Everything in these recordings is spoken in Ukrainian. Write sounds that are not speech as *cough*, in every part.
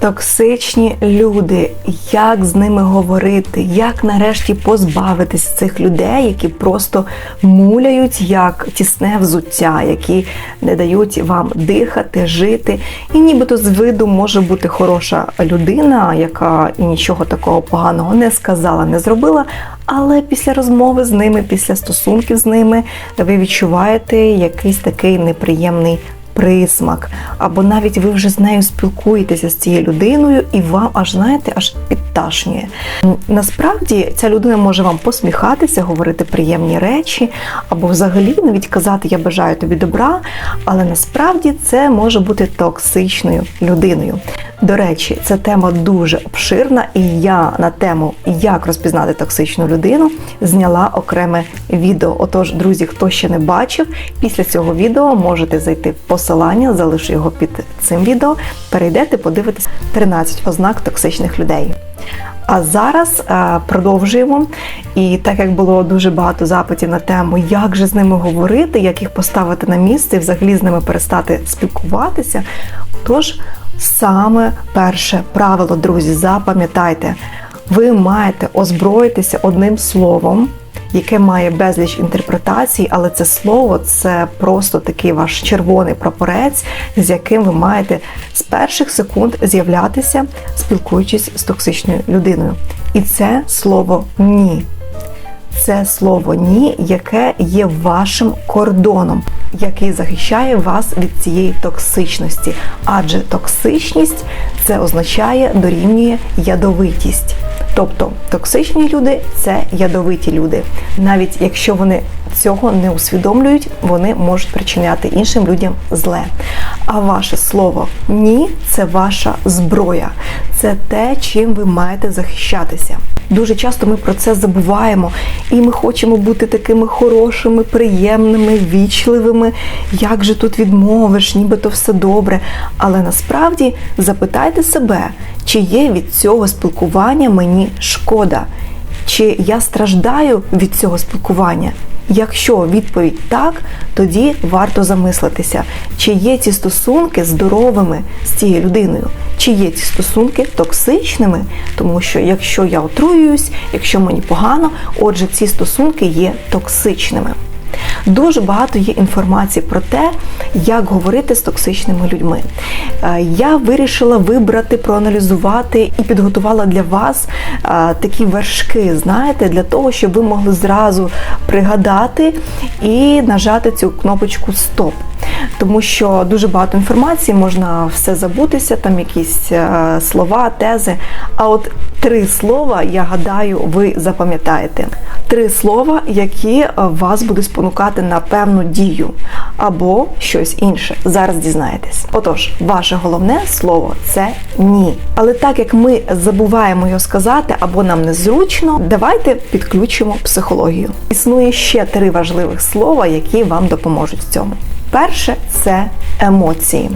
Токсичні люди, як з ними говорити, як нарешті позбавитись цих людей, які просто муляють як тісне взуття, які не дають вам дихати, жити. І нібито з виду може бути хороша людина, яка нічого такого поганого не сказала, не зробила. Але після розмови з ними, після стосунків з ними, ви відчуваєте якийсь такий неприємний присмак, або навіть ви вже з нею спілкуєтеся з цією людиною, і вам аж знаєте, аж підташнює. Насправді ця людина може вам посміхатися, говорити приємні речі, або взагалі навіть казати Я бажаю тобі добра, але насправді це може бути токсичною людиною. До речі, ця тема дуже обширна, і я на тему як розпізнати токсичну людину зняла окреме відео. Отож, друзі, хто ще не бачив, після цього відео можете зайти в посилання, залишу його під цим відео. Перейдете, подивитесь 13 ознак токсичних людей. А зараз е, продовжуємо. І так як було дуже багато запитів на тему, як же з ними говорити, як їх поставити на місце, і взагалі з ними перестати спілкуватися. Тож саме перше правило, друзі, запам'ятайте, ви маєте озброїтися одним словом. Яке має безліч інтерпретацій, але це слово це просто такий ваш червоний прапорець, з яким ви маєте з перших секунд з'являтися, спілкуючись з токсичною людиною. І це слово ні. Це слово ні, яке є вашим кордоном, який захищає вас від цієї токсичності. Адже токсичність це означає дорівнює ядовитість. Тобто токсичні люди це ядовиті люди. Навіть якщо вони цього не усвідомлюють, вони можуть причиняти іншим людям зле. А ваше слово ні це ваша зброя, це те, чим ви маєте захищатися. Дуже часто ми про це забуваємо, і ми хочемо бути такими хорошими, приємними, вічливими. Як же тут відмовиш, нібито все добре. Але насправді запитайте себе, чи є від цього спілкування мені шкода, чи я страждаю від цього спілкування. Якщо відповідь так, тоді варто замислитися, чи є ці стосунки здоровими з цією людиною, чи є ці стосунки токсичними, тому що якщо я отруююсь, якщо мені погано, отже, ці стосунки є токсичними. Дуже багато є інформації про те, як говорити з токсичними людьми. Е, я вирішила вибрати, проаналізувати і підготувала для вас е, такі вершки, знаєте, для того, щоб ви могли зразу пригадати і нажати цю кнопочку Стоп. Тому що дуже багато інформації, можна все забутися, там якісь е, слова, тези. А от три слова, я гадаю, ви запам'ятаєте. Три слова, які вас будуть спонукати на певну дію або щось інше. Зараз дізнаєтесь. Отож, ваше головне слово це ні. Але так як ми забуваємо його сказати або нам незручно, давайте підключимо психологію. Існує ще три важливих слова, які вам допоможуть в цьому. Перше це емоції.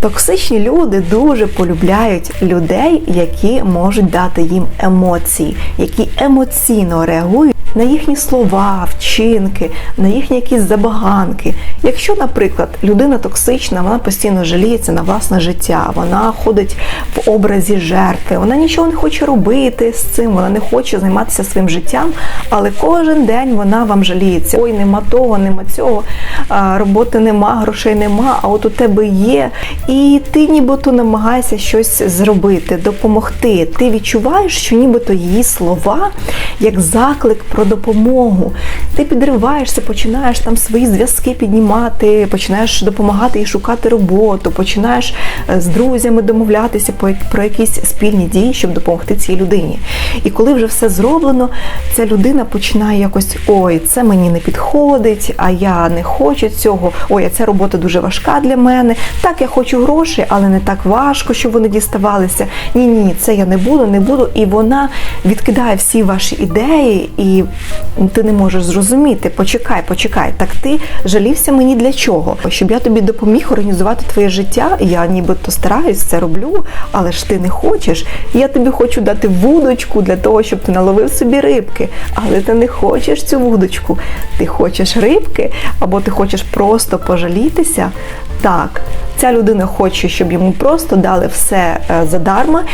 Токсичні люди дуже полюбляють людей, які можуть дати їм емоції, які емоційно реагують на їхні слова, вчинки, на їхні якісь забаганки. Якщо, наприклад, людина токсична, вона постійно жаліється на власне життя, вона ходить в образі жертви, вона нічого не хоче робити з цим, вона не хоче займатися своїм життям, але кожен день вона вам жаліється. Ой, нема того, нема цього, роботи нема, грошей нема, а от у тебе є. І ти нібито намагаєшся щось зробити, допомогти. Ти відчуваєш, що нібито її слова як заклик про допомогу. Ти підриваєшся, починаєш там свої зв'язки піднімати, починаєш допомагати і шукати роботу, починаєш е, з друзями домовлятися про якісь спільні дії, щоб допомогти цій людині. І коли вже все зроблено, ця людина починає якось ой, це мені не підходить, а я не хочу цього. Ой, а ця робота дуже важка для мене. Так, я хочу гроші, але не так важко, щоб вони діставалися. Ні, ні, це я не буду, не буду. І вона відкидає всі ваші ідеї, і ти не можеш зрозуміти. Почекай, почекай. Так ти жалівся мені для чого? Щоб я тобі допоміг організувати твоє життя. Я нібито стараюсь це роблю, але ж ти не хочеш. Я тобі хочу дати вудочку для того, щоб ти наловив собі рибки. Але ти не хочеш цю вудочку. Ти хочеш рибки, або ти хочеш просто пожалітися Так, ця людина хоче, щоб йому просто дали все е, задарма.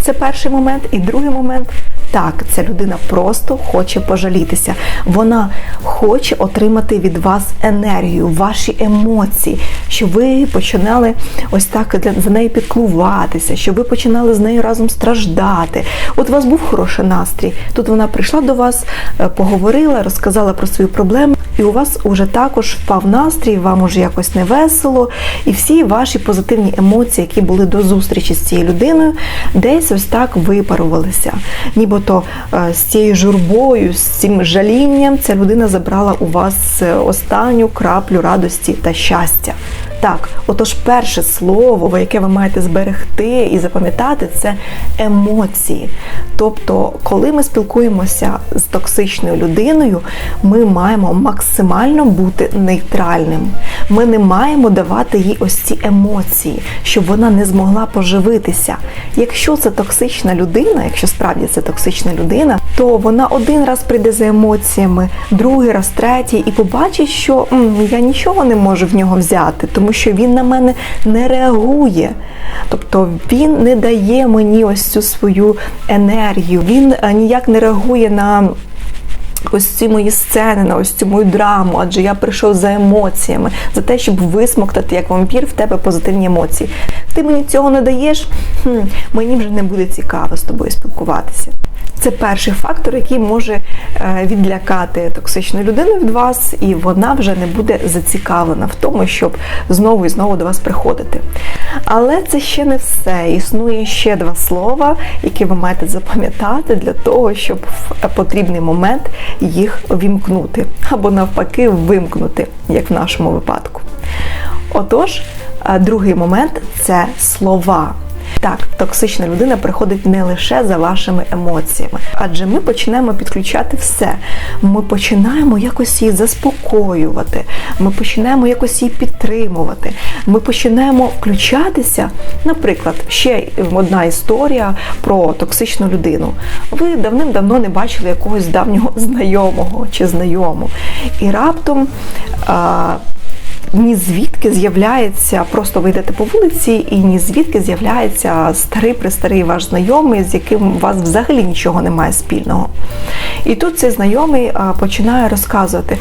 Це перший момент. І другий момент так, ця людина просто хоче пожалітися. Вона хоче отримати від вас енергію, ваші емоції, щоб ви починали ось так за нею піклуватися, щоб ви починали з нею разом страждати. От у вас був хороший настрій. Тут вона прийшла до вас, е, поговорила, розказала про свою проблему, і у вас уже також впав настрій, вам уже якось не весело, і всі ваші позитивні емоції, які були до зустрічі з цією людиною, десь ось так випарувалися. Нібито е, з цією журбою, з цим жалінням ця людина забрала у вас е, останню краплю радості та щастя. Так, отож, перше слово, яке ви маєте зберегти і запам'ятати, це емоції. Тобто, коли ми спілкуємося з токсичною людиною, ми маємо максимально бути нейтральним. Ми не маємо давати їй ось ці емоції, щоб вона не змогла поживитися. Якщо це токсична людина, якщо справді це токсична людина, то вона один раз прийде за емоціями, другий раз, третій, і побачить, що «М, я нічого не можу в нього взяти, тому що він на мене не реагує. Тобто він не дає мені ось цю свою енергію, він е, ніяк не реагує на. Ось ці мої сцени, на ось цю мою драму, адже я прийшов за емоціями, за те, щоб висмоктати як вампір в тебе позитивні емоції. Ти мені цього не даєш, хм, мені вже не буде цікаво з тобою спілкуватися. Це перший фактор, який може е, відлякати токсичну людину від вас, і вона вже не буде зацікавлена в тому, щоб знову і знову до вас приходити. Але це ще не все. Існує ще два слова, які ви маєте запам'ятати для того, щоб в потрібний момент їх вімкнути або навпаки вимкнути, як в нашому випадку. Отож, е, другий момент це слова. Так, токсична людина приходить не лише за вашими емоціями, адже ми починаємо підключати все. Ми починаємо якось її заспокоювати, ми починаємо якось її підтримувати. Ми починаємо включатися. Наприклад, ще одна історія про токсичну людину. Ви давним-давно не бачили якогось давнього знайомого чи знайому. І раптом. Ні звідки з'являється, просто ви йдете по вулиці, і ні звідки з'являється старий престарий ваш знайомий, з яким у вас взагалі нічого немає спільного. І тут цей знайомий починає розказувати.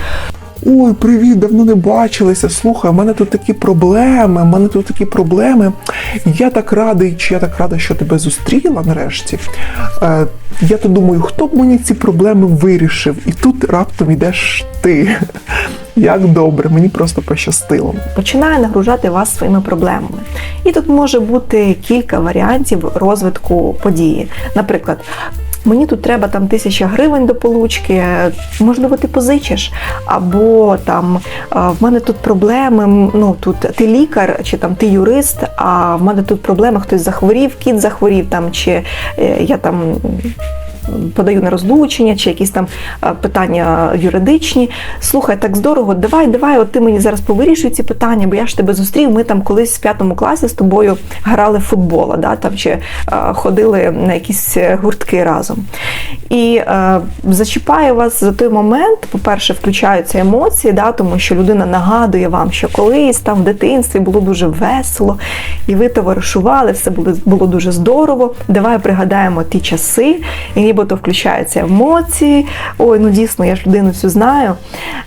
Ой, привіт, давно не бачилися. Слухай, у мене тут такі проблеми, у мене тут такі проблеми. Я так радий, чи я так рада, що тебе зустріла нарешті. Е, я то думаю, хто б мені ці проблеми вирішив? І тут раптом йдеш ти. Як добре, мені просто пощастило. починає нагружати вас своїми проблемами. І тут може бути кілька варіантів розвитку події. Наприклад, мені тут треба там тисяча гривень до получки, можливо, ти позичиш, або там в мене тут проблеми. Ну тут ти лікар, чи там ти юрист, а в мене тут проблеми, хтось захворів, кіт захворів там, чи е, я там. Подаю на розлучення чи якісь там питання юридичні. Слухай, так здорово, давай, давай, от ти мені зараз повирішуй ці питання, бо я ж тебе зустрів. Ми там колись в п'ятому класі з тобою грали в футбола, да, там чи ходили на якісь е, гуртки разом. І е, зачіпає вас за той момент, по-перше, включаються емоції, да, тому що людина нагадує вам, що колись там в дитинстві було дуже весело, і ви товаришували, все було, було дуже здорово. Давай пригадаємо ті часи, і нібито включаються емоції. Ой, ну дійсно, я ж людину цю знаю.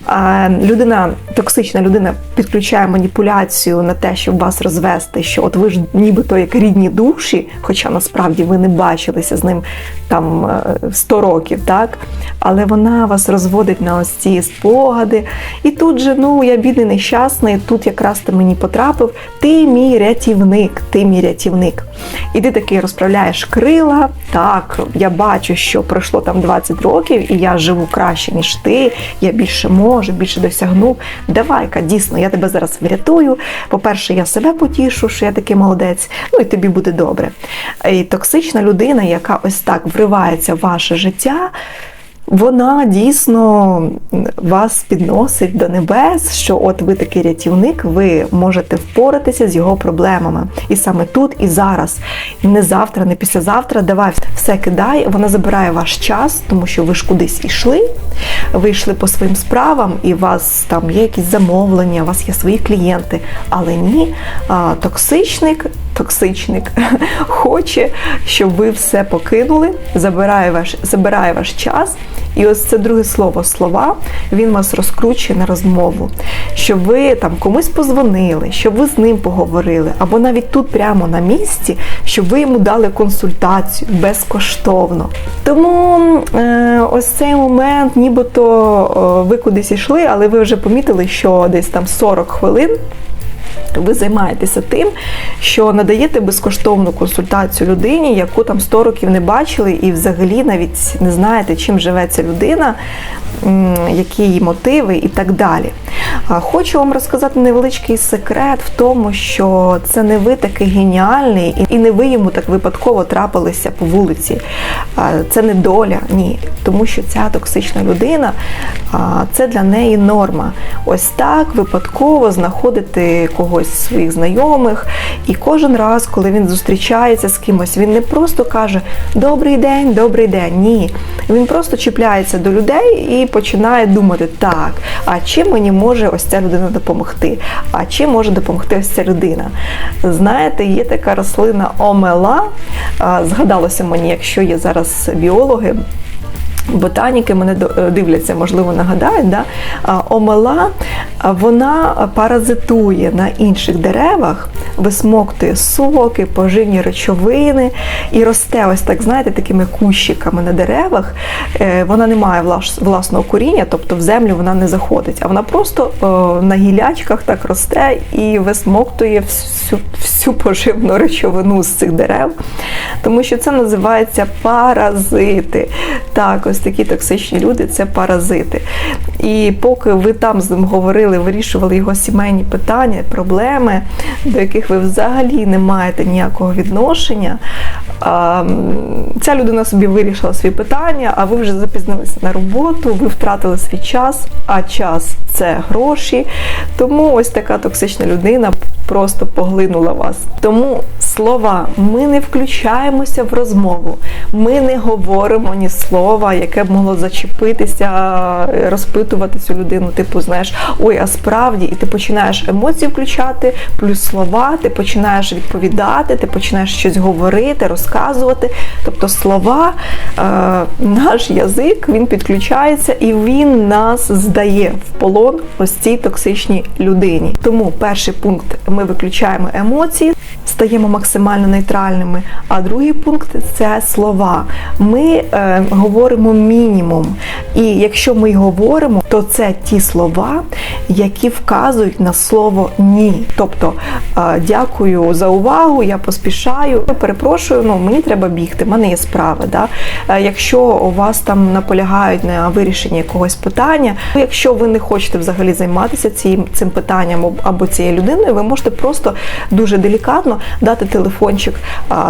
А, людина, токсична людина підключає маніпуляцію на те, щоб вас розвести, що от ви ж нібито як рідні душі, хоча насправді ви не бачилися з ним там е, 100 років, так? Але вона вас розводить на ось ці спогади. І тут же, ну, я бідний нещасний, тут якраз ти мені потрапив. Ти мій рятівник, ти мій рятівник. І ти такий розправляєш крила. Так, я бачу, що пройшло там 20 років, і я живу краще, ніж ти. Я більше можу, більше досягнув. Давай-ка, дійсно, я тебе зараз врятую. По-перше, я себе потішу, що я такий молодець, ну і тобі буде добре. І токсична людина, яка ось так вривається в ваше життя. Вона дійсно вас підносить до небес, що от ви такий рятівник, ви можете впоратися з його проблемами. І саме тут і зараз, не завтра, не післязавтра. Давай все кидай. Вона забирає ваш час, тому що ви ж кудись ішли, ви йшли по своїм справам, і у вас там є якісь замовлення, у вас є свої клієнти. Але ні, токсичник, токсичник *laughs* хоче, щоб ви все покинули, забирає ваш, забирає ваш час. І ось це друге слово слова, він вас розкручує на розмову, щоб ви там комусь позвонили, щоб ви з ним поговорили, або навіть тут прямо на місці, щоб ви йому дали консультацію безкоштовно. Тому е, ось цей момент, нібито е, ви кудись йшли, але ви вже помітили, що десь там 40 хвилин. Ви займаєтеся тим, що надаєте безкоштовну консультацію людині, яку там 100 років не бачили, і взагалі навіть не знаєте, чим живе ця людина, які її мотиви і так далі. Хочу вам розказати невеличкий секрет в тому, що це не ви такий геніальний, і- не ви йому так випадково трапилися по вулиці. Це не доля, ні. Тому що ця токсична людина це для неї норма. Ось так випадково знаходити когось з своїх знайомих, і кожен раз, коли він зустрічається з кимось, він не просто каже Добрий день, добрий день. Ні. Він просто чіпляється до людей і починає думати, так, а чим мені може ось ця людина допомогти? А чим може допомогти ось ця людина? Знаєте, є така рослина омела. Згадалося мені, якщо є зараз біологи. Ботаніки мене е, дивляться, можливо, нагадають. Да? Омела вона паразитує на інших деревах, висмоктує соки, поживні речовини і росте ось так, знаєте, такими кущиками на деревах. Е, Вона не має власного коріння, тобто в землю вона не заходить, а вона просто е, на гілячках так росте і висмоктує всю, всю поживну речовину з цих дерев, тому що це називається паразити. Так, ось такі токсичні люди це паразити. І поки ви там з ним говорили, вирішували його сімейні питання, проблеми, до яких ви взагалі не маєте ніякого відношення. Ця людина собі вирішила свої питання, а ви вже запізнилися на роботу, ви втратили свій час, а час це гроші. Тому ось така токсична людина просто поглинула вас. Тому слова, ми не включаємося в розмову, ми не говоримо ні слова, яке б могло зачепитися, е, розпитувати цю людину. Типу, знаєш, ой, а справді, і ти починаєш емоції включати, плюс слова, ти починаєш відповідати, ти починаєш щось говорити, розказувати. Тобто слова, е, наш язик, він підключається і він нас здає в полон ось цій токсичній людині. Тому перший пункт ми виключаємо емоції, стаємо максимально нейтральними. А другий пункт це слова. Ми е, говоримо мінімум. І якщо ми говоримо, то це ті слова, які вказують на слово ні. Тобто дякую за увагу, я поспішаю. Перепрошую, ну мені треба бігти, в мене є справи. Да? Якщо у вас там наполягають на вирішенні якогось питання, ну, якщо ви не хочете взагалі займатися цим, цим питанням або цією людиною, ви можете просто дуже делікатно дати телефончик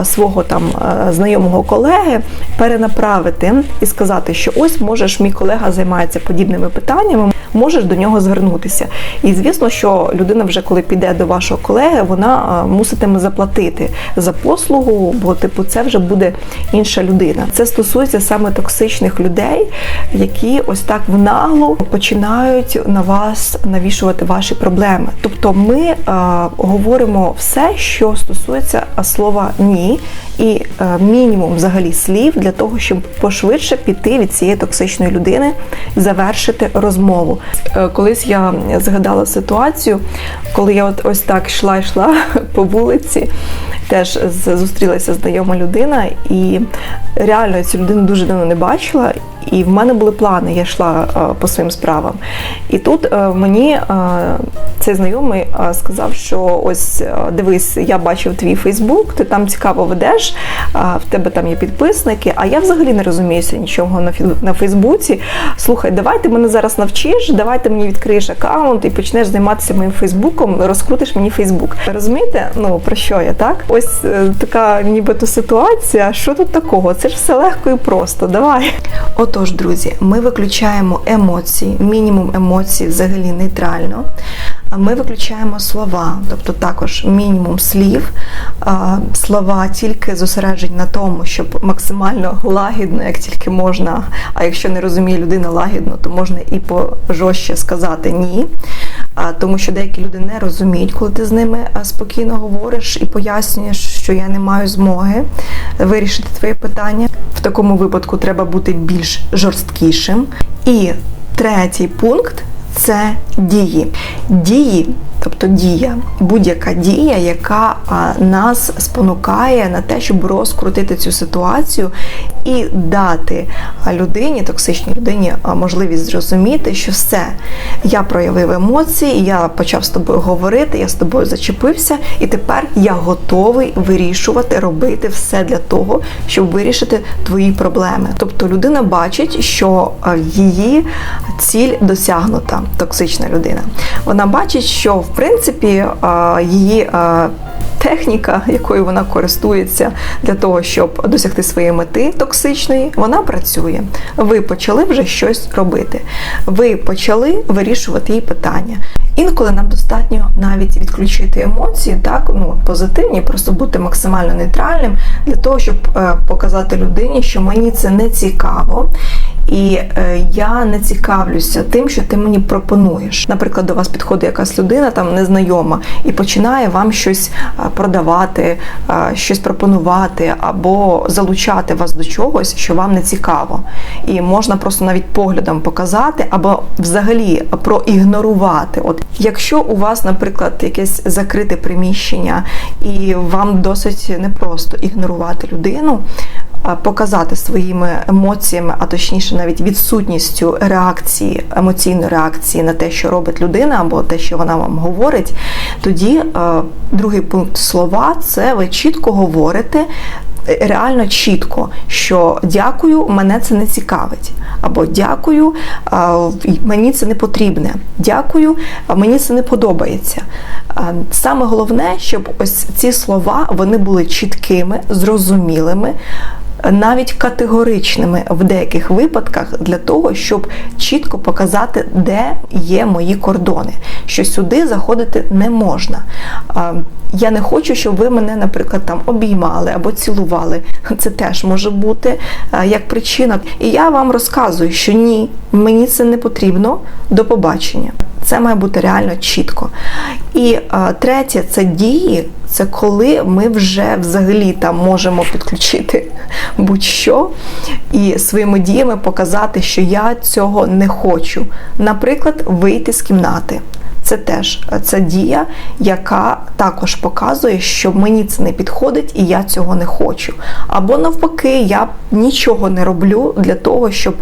свого там знайомого колеги, перенаправити і сказати, що ось можеш, мій колега займається подібними питаннями, можеш до нього звернутися. І звісно, що людина вже коли піде до вашого колеги, вона муситиме заплатити за послугу, бо типу це вже буде інша людина. Це стосується саме токсичних людей, які ось так в наглу починають на вас навішувати ваші проблеми. Тобто ми е, говоримо все, що стосується е, слова ні, і е, мінімум взагалі слів для того, щоб пошвидше піти від цієї токсичної людини завершити розмову. Е, колись я згадала ситуацію, коли я от ось так йшла йшла *laughs* по вулиці. Теж зустрілася знайома людина, і реально цю людину дуже давно не бачила. І в мене були плани, я йшла е, по своїм справам. І тут е, мені е, цей знайомий сказав, що ось дивись, я бачив твій Фейсбук, ти там цікаво ведеш, в тебе там є підписники, а я взагалі не розуміюся нічого на Фейсбуці. Слухай, давай ти мене зараз навчиш, давай ти мені відкриєш аккаунт і почнеш займатися моїм Фейсбуком, розкрутиш мені Фейсбук. Розумієте? Ну про що я так? Ось така нібито ситуація. Що тут такого? Це ж все легко і просто. Давай. Отож, друзі, ми виключаємо емоції, мінімум емоцій взагалі нейтрально. Ми виключаємо слова, тобто також мінімум слів, слова тільки зосереджені на тому, щоб максимально лагідно, як тільки можна. А якщо не розуміє людина лагідно, то можна і пожорстче сказати ні. Тому що деякі люди не розуміють, коли ти з ними спокійно говориш і пояснюєш, що я не маю змоги вирішити твоє питання. В такому випадку треба бути більш жорсткішим. І третій пункт це дії. Дії, тобто дія, будь-яка дія, яка нас спонукає на те, щоб розкрутити цю ситуацію і дати людині, токсичній людині, можливість зрозуміти, що все, я проявив емоції, я почав з тобою говорити, я з тобою зачепився, і тепер я готовий вирішувати, робити все для того, щоб вирішити твої проблеми. Тобто людина бачить, що її ціль досягнута, токсична людина. Вона бачить, що в принципі її. Техніка, якою вона користується для того, щоб досягти своєї мети токсичної, вона працює. Ви почали вже щось робити. Ви почали вирішувати її питання. Інколи нам достатньо навіть відключити емоції, так ну позитивні, просто бути максимально нейтральним для того, щоб е, показати людині, що мені це не цікаво. І е, я не цікавлюся тим, що ти мені пропонуєш. Наприклад, до вас підходить якась людина, там незнайома, і починає вам щось е, продавати, е, щось пропонувати або залучати вас до чогось, що вам не цікаво. І можна просто навіть поглядом показати, або взагалі проігнорувати. От якщо у вас, наприклад, якесь закрите приміщення, і вам досить непросто ігнорувати людину показати своїми емоціями, а точніше, навіть відсутністю реакції, емоційної реакції на те, що робить людина, або те, що вона вам говорить, тоді е, другий пункт слова це ви чітко говорите. е, Реально чітко, що дякую, мене це не цікавить, або дякую, мені це не потрібне. Дякую, мені це не подобається. Саме головне, щоб ось ці слова вони були чіткими, зрозумілими, навіть категоричними в деяких випадках для того, щоб чітко показати, де є мої кордони, що сюди заходити не можна. Я не хочу, щоб ви мене, наприклад, там обіймали або цілували. *laughs* Це теж може бути як причина. І я вам розказую, що ні, мені це не потрібно. До побачення. Це має бути реально чітко. І третє це дії. Це коли ми вже взагалі там можемо підключити будь-що і своїми діями показати, що я цього не хочу. Наприклад, вийти з кімнати. Це теж це дія, яка також показує, що мені це не підходить і я цього не хочу. Або навпаки, я нічого не роблю для того, щоб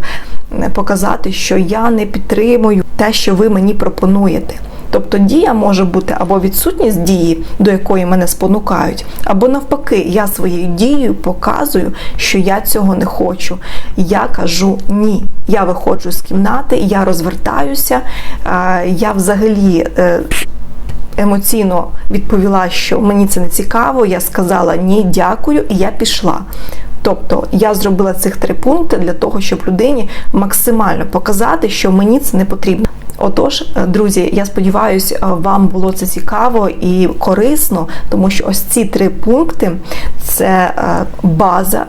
показати, що я не підтримую те, що ви мені пропонуєте. Тобто дія може бути або відсутність дії, до якої мене спонукають, або навпаки, я своєю дією показую, що я цього не хочу. Я кажу ні. Я виходжу з кімнати, я розвертаюся, я взагалі. е, Емоційно відповіла, що мені це не цікаво. Я сказала ні, дякую, і я пішла. Тобто я зробила цих три пункти для того, щоб людині максимально показати, що мені це не потрібно. Отож, друзі, я сподіваюся, вам було це цікаво і корисно, тому що ось ці три пункти це база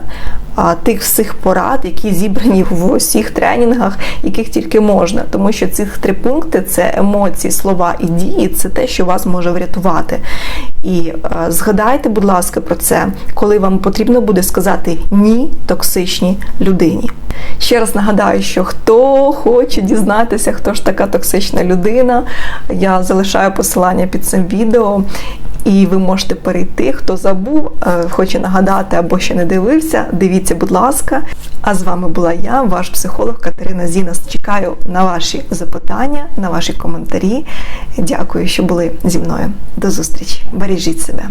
тих всіх порад, які зібрані в усіх тренінгах, яких тільки можна. Тому що цих три пункти це емоції, слова і дії, це те, що вас може врятувати. І згадайте, будь ласка, про це, коли вам потрібно буде сказати ні токсичній людині. Ще раз нагадаю, що хто хоче дізнатися, хто ж така токсична людина, я залишаю посилання під цим відео. І ви можете перейти, хто забув, хоче нагадати або ще не дивився. Дивіться, будь ласка. А з вами була я, ваш психолог Катерина Зінас. Чекаю на ваші запитання, на ваші коментарі. Дякую, що були зі мною. До зустрічі. Бережіть себе.